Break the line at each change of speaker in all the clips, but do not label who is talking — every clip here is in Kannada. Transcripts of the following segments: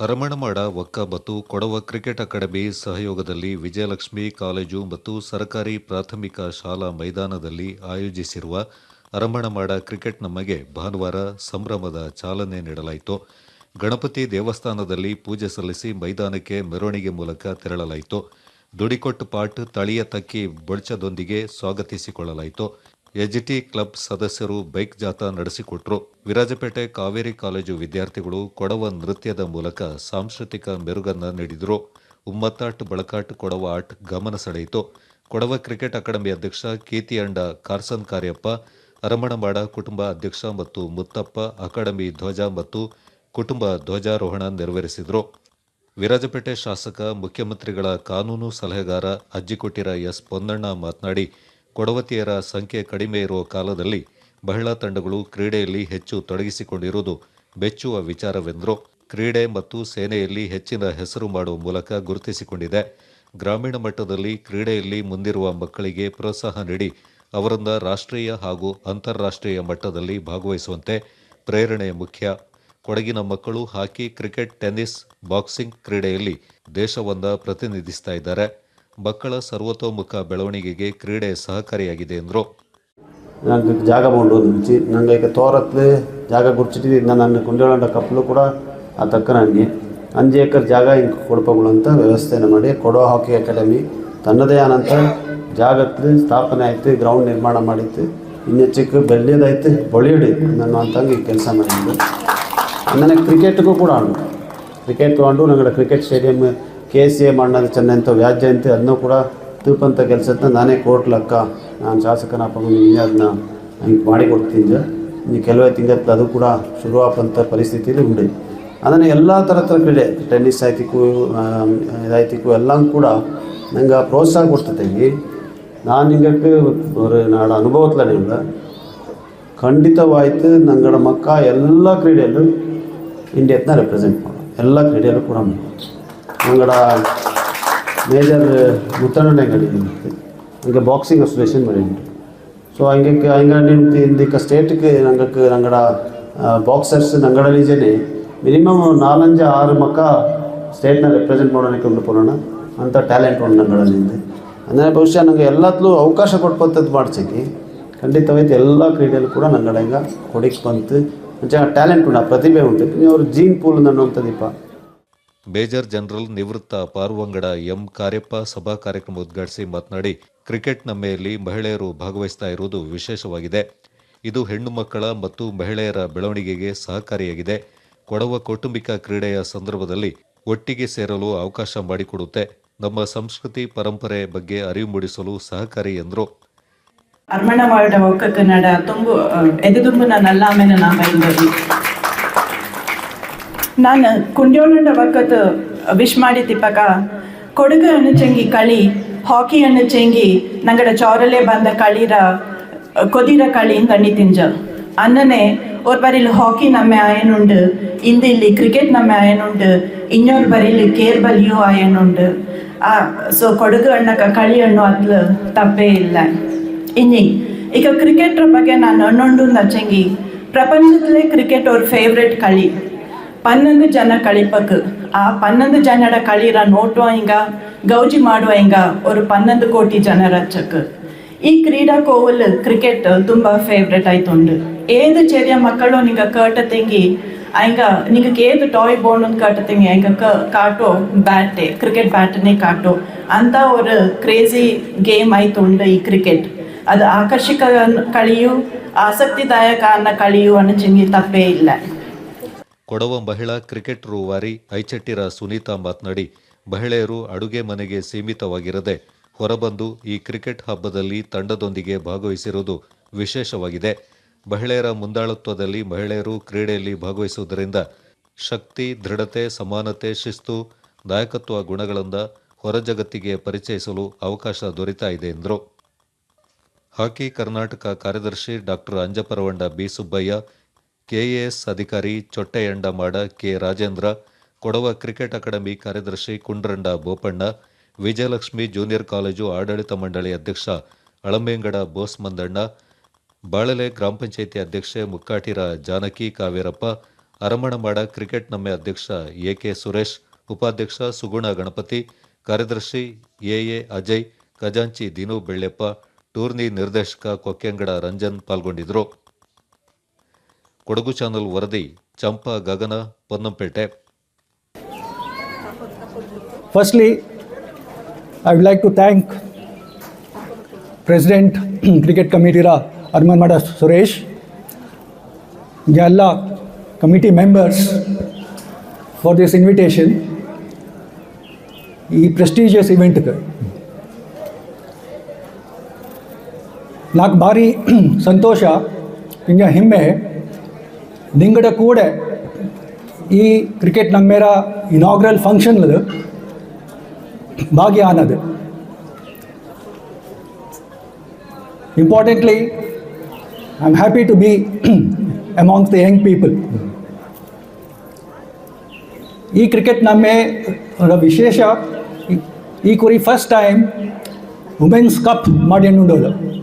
ಅರಮಣಮಾಡ ಒಕ್ಕ ಮತ್ತು ಕೊಡವ ಕ್ರಿಕೆಟ್ ಅಕಾಡೆಮಿ ಸಹಯೋಗದಲ್ಲಿ ವಿಜಯಲಕ್ಷ್ಮಿ ಕಾಲೇಜು ಮತ್ತು ಸರ್ಕಾರಿ ಪ್ರಾಥಮಿಕ ಶಾಲಾ ಮೈದಾನದಲ್ಲಿ ಆಯೋಜಿಸಿರುವ ಅರಮಣಮಾಡ ಕ್ರಿಕೆಟ್ ನಮಗೆ ಭಾನುವಾರ ಸಂಭ್ರಮದ ಚಾಲನೆ ನೀಡಲಾಯಿತು. ಗಣಪತಿ ದೇವಸ್ಥಾನದಲ್ಲಿ ಪೂಜೆ ಸಲ್ಲಿಸಿ ಮೈದಾನಕ್ಕೆ ಮೆರವಣಿಗೆ ಮೂಲಕ ತೆರಳಲಾಯಿತು. ದುಡಿಕೊಟ್ಟು ಪಾಟ್ ತಳಿಯ ತಕ್ಕಿ ಬೊಳ್ಚದೊಂದಿಗೆ ಸ್ವಾಗತಿಸಿಕೊಳ್ಳಲಾಯಿತು. ಎಜಿಟಿ ಕ್ಲಬ್ ಸದಸ್ಯರು ಬೈಕ್ ಜಾಥಾ ನಡೆಸಿಕೊಟ್ರು. ವಿರಾಜಪೇಟೆ ಕಾವೇರಿ ಕಾಲೇಜು ವಿದ್ಯಾರ್ಥಿಗಳು ಕೊಡವ ನೃತ್ಯದ ಮೂಲಕ ಸಾಂಸ್ಕೃತಿಕ ಮೆರುಗನ್ನ ನೀಡಿದರು. ಉಮ್ಮತ್ತಾಟ್, ಬಳಕಾಟ್, ಕೊಡವ ಆಟ್ ಗಮನ ಸೆಳೆಯಿತು. ಕೊಡವ ಕ್ರಿಕೆಟ್ ಅಕಾಡೆಮಿ ಅಧ್ಯಕ್ಷ ಕೀರ್ತಿ ಅಂಡ, ಕಾರ್ಸನ್ ಕಾರ್ಯಪ್ಪ ಅರಮಣಮಾಡ ಕುಟುಂಬ ಅಧ್ಯಕ್ಷ ಮತ್ತು ಮುತ್ತಪ್ಪ, ಅಕಾಡೆಮಿ ಧ್ವಜ ಮತ್ತು ಕುಟುಂಬ ಧ್ವಜಾರೋಹಣ ನೆರವೇರಿಸಿದರು. ವಿರಾಜಪೇಟೆ ಶಾಸಕ, ಮುಖ್ಯಮಂತ್ರಿಗಳ ಕಾನೂನು ಸಲಹೆಗಾರ ಅಜ್ಜಿಕೊಟ್ಟಿರ ಎಸ್ ಪೊನ್ನಣ್ಣ ಮಾತನಾಡಿ ಕೊಡವತಿಯರ ಸಂಖ್ಯೆ ಕಡಿಮೆ ಇರುವ ಕಾಲದಲ್ಲಿ ಮಹಿಳಾ ತಂಡಗಳು ಕ್ರೀಡೆಯಲ್ಲಿ ಹೆಚ್ಚು ತೊಡಗಿಸಿಕೊಂಡಿರುವುದು ಬೆಚ್ಚುವ ವಿಚಾರವೆಂದರು ಕ್ರೀಡೆ ಮತ್ತು ಸೇನೆಯಲ್ಲಿ ಹೆಚ್ಚಿನ ಹೆಸರು ಮಾಡುವ ಮೂಲಕ ಗುರುತಿಸಿಕೊಂಡಿದೆ. ಗ್ರಾಮೀಣ ಮಟ್ಟದಲ್ಲಿ ಕ್ರೀಡೆಯಲ್ಲಿ ಮುಂದಿರುವ ಮಕ್ಕಳಿಗೆ ಪ್ರೋತ್ಸಾಹ ನೀಡಿ ಅವರನ್ನು ರಾಷ್ಟ್ರೀಯ ಹಾಗೂ ಅಂತಾರಾಷ್ಟ್ರೀಯ ಮಟ್ಟದಲ್ಲಿ ಭಾಗವಹಿಸುವಂತೆ ಪ್ರೇರಣೆ ಮುಖ್ಯ. ಕೊಡಗಿನ ಮಕ್ಕಳು ಹಾಕಿ, ಕ್ರಿಕೆಟ್, ಟೆನ್ನಿಸ್, ಬಾಕ್ಸಿಂಗ್ ಕ್ರೀಡೆಯಲ್ಲಿ ದೇಶವನ್ನು ಪ್ರತಿನಿಧಿಸ್ತಾ ಇದ್ದಾರೆ. ಮಕ್ಕಳ ಸರ್ವತೋಮುಖ ಬೆಳವಣಿಗೆಗೆ ಕ್ರೀಡೆ ಸಹಕಾರಿಯಾಗಿದೆ ಎಂದರು
నాకు జాగ ఉండదు నుంచి ನಂಗೆ ಈಗ ತೋರತ್ಲು ಜಾಗ ಗುರ್ಚಿಟ್ಟು ನನ್ನ ಕುಂಡೇಳಂಡ ಕಪ್ಪಲು ಕೂಡ ಆ ತಕ್ಕ ನನಗೆ ಅಂಜು ಎಕರೆ ಜಾಗ ಹಿಂಗೆ ಕೊಡ್ಪಗಳು ಅಂತ ವ್ಯವಸ್ಥೆನ ಮಾಡಿ ಕೊಡೋ ಹಾಕಿ ಅಕಾಡೆಮಿ ತನ್ನದೇ ಆನಂತ ಜಾಗಕ್ಕೆ ಸ್ಥಾಪನೆ ಆಯ್ತು ಗ್ರೌಂಡ್ ನಿರ್ಮಾಣ ಮಾಡಿತ್ತು ಇನ್ನು ಚಿಕ್ಕ ಬೆಳ್ಳಿಯದಾಯ್ತು ಬೊಳಿಯಡಿ ನನ್ನ ಅಂತಂಗೆ ಕೆಲಸ ಮಾಡಿದ್ದು ಆಮೇಲೆ ಕ್ರಿಕೆಟ್ಗೂ ಕೂಡ ಆಡು ಕ್ರಿಕೆಟ್ ತೊಗೊಂಡು ನಂಗಡ cricket stadium K C A ಮಣ್ಣಲ್ಲಿ ಚೆನ್ನ ಅಂತ ವ್ಯಾಜ್ಯ ಅಂತ ಅದನ್ನೂ ಕೂಡ ತಿಳ್ಕೊಂತ ಕೆಲಸದ ನಾನೇ ಕೋರ್ಟ್ ಲೆಕ್ಕ ನಾನು ಶಾಸಕನ ನಿಮಗೆ ಅದನ್ನ ಹಿಂಗೆ ಮಾಡಿ ಕೊಡ್ತೀನಿ ಇನ್ನು ಕೆಲವೇ ತಿಂಗಳು ಅದು ಕೂಡ ಶುರು ಆಪಂಥ ಪರಿಸ್ಥಿತಿಯಲ್ಲಿ ಉಂಡೆ ಅದನ್ನು ಎಲ್ಲ ಥರ ಥರ ಕ್ರೀಡೆ, ಟೆನ್ನಿಸ್ ಆಯ್ತಿಕ್ಕು ಇದಾಯ್ತಿಕ್ಕು ಎಲ್ಲ ಕೂಡ ನಂಗೆ ಪ್ರೋತ್ಸಾಹ ಕೊಡ್ತದೆ ನಾನು ಹಿಂಗಕ್ಕೆ ஒரு ನಾಡ ಅನುಭವತ್ಲ ನಿಮ್ಗೆ ಖಂಡಿತವಾಯ್ತು ನಂಗಡ ಮಕ್ಕ ಎಲ್ಲ ಕ್ರೀಡೆಯಲ್ಲೂ ಇಂಡಿಯಾತ್ನ ರೆಪ್ರೆಸೆಂಟ್ ಮಾಡೋ ಎಲ್ಲ ಕ್ರೀಡೆಯಲ್ಲೂ ಕೂಡ ಮಾಡೋದು ನಂಗಡ ಮೇಜರ್ ಮುತ್ತಣ್ಣ ಕಡಿಮೆ ಹಂಗೆ ಬಾಕ್ಸಿಂಗ್ ಅಸೋಸಿಯೇಷನ್ ಮಾಡಿದ್ರು ಸೊ ಹಂಗೆ ಹಂಗೆ ನಿಮ್ದು ಇಂದಿಕ್ಕ ಸ್ಟೇಟ್ಗೆ ನಂಗಕ್ಕೆ ನಂಗಡ ಬಾಕ್ಸರ್ಸ್ ನಂಗಡ ರೀಜನೆ ಮಿನಿಮಮ್ ನಾಲಂಜು ಆರು ಮಕ್ಕ ಸ್ಟೇಟ್ನ ರೆಪ್ರೆಸೆಂಟ್ ಮಾಡೋಣಕ್ಕೆ ಉಂಟು ಪೋಣ ಅಂಥ ಟ್ಯಾಲೆಂಟ್ ಉಂಟು ನಂಗಡಲ್ಲಿಂದ ಅಂದರೆ ಬಹುಶಃ ನನಗೆ ಎಲ್ಲತ್ಲೂ ಅವಕಾಶ ಕೊಟ್ಪಂಥದ್ದು ಮಾಡ್ಸಕ್ಕೆ ಖಂಡಿತವಾಯ್ತು ಎಲ್ಲ ಕ್ರೀಡೆಯಲ್ಲೂ ಕೂಡ ನಂಗಡ ಹಿಂಗೆ ಕೊಡಿಕ್ ಬಂತು ಮುಂಚೆ ಟ್ಯಾಲೆಂಟ್ ಉಂಟು ಆ ಪ್ರತಿಭೆ ಉಂಟು ನೀವು ಅವ್ರ ಜೀನ್ ಪೂಲ್ ಅನ್ನುವಂಥದ್ದಿಪ್ಪ
ಮೇಜರ್ ಜನರಲ್ ನಿವೃತ್ತ ಪಾರ್ವಂಗಡ ಎಂ ಕಾರ್ಯಪ್ಪ ಸಭಾ ಕಾರ್ಯಕ್ರಮ ಉದ್ಘಾಟಿಸಿ ಮಾತನಾಡಿ ಕ್ರಿಕೆಟ್ ನಮ್ಮೆಯಲ್ಲಿ ಮಹಿಳೆಯರು ಭಾಗವಹಿಸ್ತಾ ಇರುವುದು ವಿಶೇಷವಾಗಿದೆ. ಇದು ಹೆಣ್ಣು ಮಕ್ಕಳ ಮತ್ತು ಮಹಿಳೆಯರ ಬೆಳವಣಿಗೆಗೆ ಸಹಕಾರಿಯಾಗಿದೆ. ಕೊಡವ ಕೌಟುಂಬಿಕ ಕ್ರೀಡೆಯ ಸಂದರ್ಭದಲ್ಲಿ ಒಟ್ಟಿಗೆ ಸೇರಲು ಅವಕಾಶ ಮಾಡಿಕೊಡುತ್ತೆ. ನಮ್ಮ ಸಂಸ್ಕೃತಿ ಪರಂಪರೆ ಬಗ್ಗೆ ಅರಿವು ಮೂಡಿಸಲು ಸಹಕಾರಿ ಎಂದರು.
ಅರ್ಮಣ ಮಾಡ ಒಕ್ಕ ಕನ್ನಡ ತುಂಬು ಎದುದುಂಬು ನಾನು ಅಲ್ಲಾಮೇನ ನಾಮ ನಾನು ಕುಂಡ್ಯೋನಂಡ ವಕತ್ತು ವಿಶ್ ಮಾಡಿದ್ದಿಪ್ಪಕ ಕೊಡುಗೆ ಅನುಚಂಗಿ ಕಳಿ ಹಾಕಿ ಅನುಚಂಗಿ ನಂಗಡ ಚೌರಲೆ ಬಂದ ಕಳಿರ ಕೊದಿರ ಕಳಿ ಕಣ್ಣಿ ತಿಂಜ ಅನ್ನನೆ ஒரு பரில் ஹாக்கி நம்ம அயனுண்டு இந்த இல்லை கிரிக்கெட் நம்ம அயனுண்டு இன்னொரு பரில் கேர்பலியும் அயனுண்டு ஆ ஸோ கொடுகு அண்ணக்க களி அண்ணு அதில் தப்பே இல்லை இன்னி ಈಗ ಕ್ರಿಕೆಟ್ರ ಬಗ್ಗೆ ನಾನು ಅನ್ನೊಂಡು ನಚಂಗಿ ಪ್ರಪಂಚದಲ್ಲೇ ಕ್ರಿಕೆಟ್ ಅವ್ರ ಫೇವ್ರೆಟ್ ಕಳಿ ಪನ್ನೊಂದು ಜನ ಕಳಿಪಕ್ ಆ ಪನ್ನೊಂದು ಜನರ ಕಳೀರ ನೋಟು ಹಿಂಗ ಗೌಜಿ ಮಾಡುವ ಹಿಂಗ ಒಂದು ಪನ್ನೊಂದು ಕೋಟಿ ಜನರ ಚಕ್ ಈ ಕ್ರೀಡಾಕೋವಲ್ ಕ್ರಿಕೆಟ್ ತುಂಬ ಫೇವ್ರೆಟ್ ಆಯ್ತುಂಡು ಏದು ಚೆರಿಯ ಮಕ್ಕಳು ನಿಂಗ ಕರ್ಟ ತೆಂಗಿ ಆಯ್ಗ ನಿಂಗೆ ಏದು ಟಾಯ್ ಬೋರ್ಡ್ ಒಂದು ಕರ್ಟ ತೆಂಗಿ ಆಯ್ಗ ಕಾಟೋ ಬ್ಯಾಟೆ ಕ್ರಿಕೆಟ್ ಬ್ಯಾಟನೇ ಕಾಟೋ ಅಂತ ಒಂದು ಕ್ರೇಜಿ ಗೇಮ್ ಆಯ್ತುಂಡು ಈ ಕ್ರಿಕೆಟ್ ಅದು ಆಕರ್ಷಕ ಕಳಿಯು ಆಸಕ್ತಿದಾಯಕ ಅನ್ನ ಕಳಿಯು ಅನ್ನೋ ಚಿಂಗಿ ತಪ್ಪೇ ಇಲ್ಲ
ಕೊಡವ ಮಹಿಳಾ ಕ್ರಿಕೆಟ್ ರೂವಾರಿ ಐಚಟ್ಟಿರ ಸುನೀತಾ ಮಾತನಾಡಿ, ಮಹಿಳೆಯರು ಅಡುಗೆ ಮನೆಗೆ ಸೀಮಿತವಾಗಿರದೆ ಹೊರಬಂದು ಈ ಕ್ರಿಕೆಟ್ ಹಬ್ಬದಲ್ಲಿ ತಂಡದೊಂದಿಗೆ ಭಾಗವಹಿಸಿರುವುದು ವಿಶೇಷವಾಗಿದೆ. ಮಹಿಳೆಯರ ಮುಂದಾಳತ್ವದಲ್ಲಿ ಮಹಿಳೆಯರು ಕ್ರೀಡೆಯಲ್ಲಿ ಭಾಗವಹಿಸುವುದರಿಂದ ಶಕ್ತಿ, ದೃಢತೆ, ಸಮಾನತೆ, ಶಿಸ್ತು, ನಾಯಕತ್ವ ಗುಣಗಳಿಂದ ಹೊರ ಜಗತ್ತಿಗೆ ಪರಿಚಯಿಸಲು ಅವಕಾಶ ದೊರೆತಾ ಇದೆ ಎಂದರು. ಹಾಕಿ ಕರ್ನಾಟಕ ಕಾರ್ಯದರ್ಶಿ doctor Anjaparavanda B Subbaiah KAS ಅಧಿಕಾರಿ Chotteyandamada K Rajendra, Kodava cricket academy ಕಾರ್ಯದರ್ಶಿ ಕುಂಡ್ರಂಡ ಬೋಪಣ್ಣ, ವಿಜಯಲಕ್ಷ್ಮಿ ಜೂನಿಯರ್ ಕಾಲೇಜು ಆಡಳಿತ ಮಂಡಳಿ ಅಧ್ಯಕ್ಷ ಅಳಂಬೇಂಗಡ ಬೋಸ್ ಮಂದಣ್ಣ, ಬಾಳಲೆ ಗ್ರಾಮ ಪಂಚಾಯಿತಿ ಅಧ್ಯಕ್ಷೆ ಮುಕ್ಕಾಟಿರ ಜಾನಕಿ ಕಾವೇರಪ್ಪ ಅರಮಣಮಾಡ ಕ್ರಿಕೆಟ್ ನಮ್ಮೆ ಅಧ್ಯಕ್ಷ ಎಕೆ ಸುರೇಶ್, ಉಪಾಧ್ಯಕ್ಷ ಸುಗುಣ ಗಣಪತಿ, ಕಾರ್ಯದರ್ಶಿ ಎಎ ಅಜಯ್, ಖಜಾಂಚಿ ದಿನು ಬೆಳ್ಳೆಪ್ಪ, ಟೂರ್ನಿ ನಿರ್ದೇಶಕ ಕೊಕ್ಕೆಂಗಡ ರಂಜನ್ ಪಾಲ್ಗೊಂಡಿದ್ದರು ಕೊಡಗು ಚಾನಲ್ ವರದಿ, Champa, Gagana, Ponnampet.
Firstly I would like to thank president cricket ಕಮಿಟಿರ Armaan ಮಾಡ ಸುರೇಶ್ ಎಲ್ಲ committee members for this invitation ಈ ಪ್ರೆಸ್ಟೀಜಿಯಸ್ ಇವೆಂಟ್ಗೆ ನಾಲ್ಕು ಭಾರಿ ಸಂತೋಷ ಹಿಂಗೆ ಹಿಮ್ಮೆ ನಿಂಗಡ ಕೂಡ ಈ ಕ್ರಿಕೆಟ್ ನಮ್ಮೇರ ಇನಾಗ್ರಲ್ ಫಂಕ್ಷನ್ದು ಭಾಗಿಯಾನದು. Importantly I am happy to be amongst the young people ಈ ಕ್ರಿಕೆಟ್ ನಮ್ಮೆ ವಿಶೇಷ. ಈ- ಕುರಿ ಫಸ್ಟ್ ಟೈಮ್ ವುಮೆನ್ಸ್ ಕಪ್ ಮಾಡಿ ಉಂಡೋದು.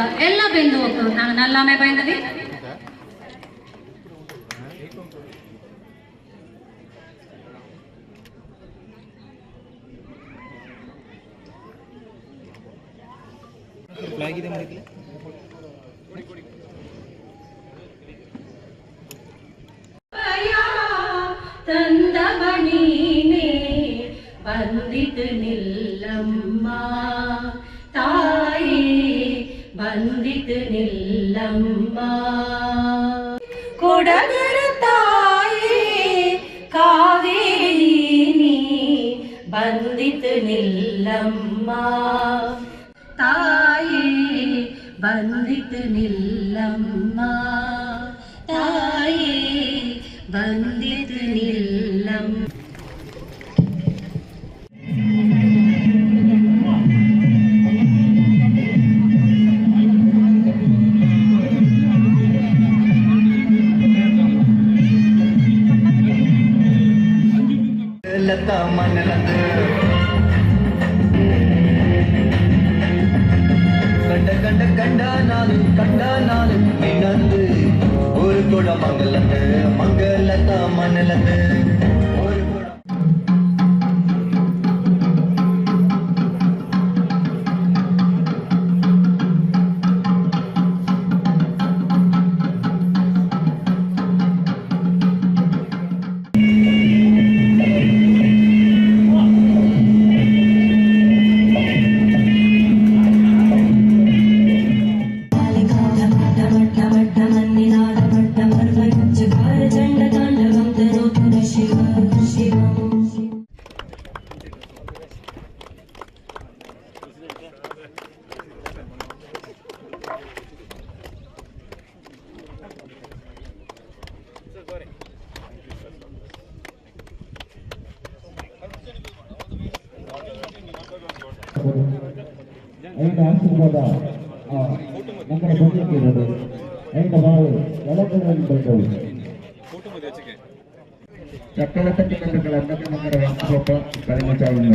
கொடுத்தா எல்லா பிந்துவுக்கும் நாங்க நல்லாமே பயந்தது. தந்தமணி மே வந்தித்து நில்லம்மா. വന്ദിത്ത് നില്ലമ്മ കുടകരത്തായേ കാവേരി നീ വന്ദിത്ത് നില്ലമ്മ തായേ വന്ദിത്ത് നില്ലമ്മ തായേ വന്ദിത്ത്
നില്ലമ്മ மண்ணிலந்து கண்ட கண்ட கண்ட நாள் கண்ட நாள் நினந்து ஒரு குடம் மங்கலந்து மங்கலத்தா மண்ணிலந்து
ಐದು ಆಶೀರ್ವಾದ ಆ, ನಂತರ ಬರಲಿಕ್ಕೆ ಇರೋದು ಐದು ಬಾಳು ಒಳಗಡೆಯಲ್ಲಿ ಬಂದವು ಚಕ್ರವರ್ತಿ ಕಟ್ಟಗಳ ಅಣ್ಣನ ಮಕ್ಕಳ ವಂಶೋಪ ಕಡಿಮೆ ಚಾವಣಿ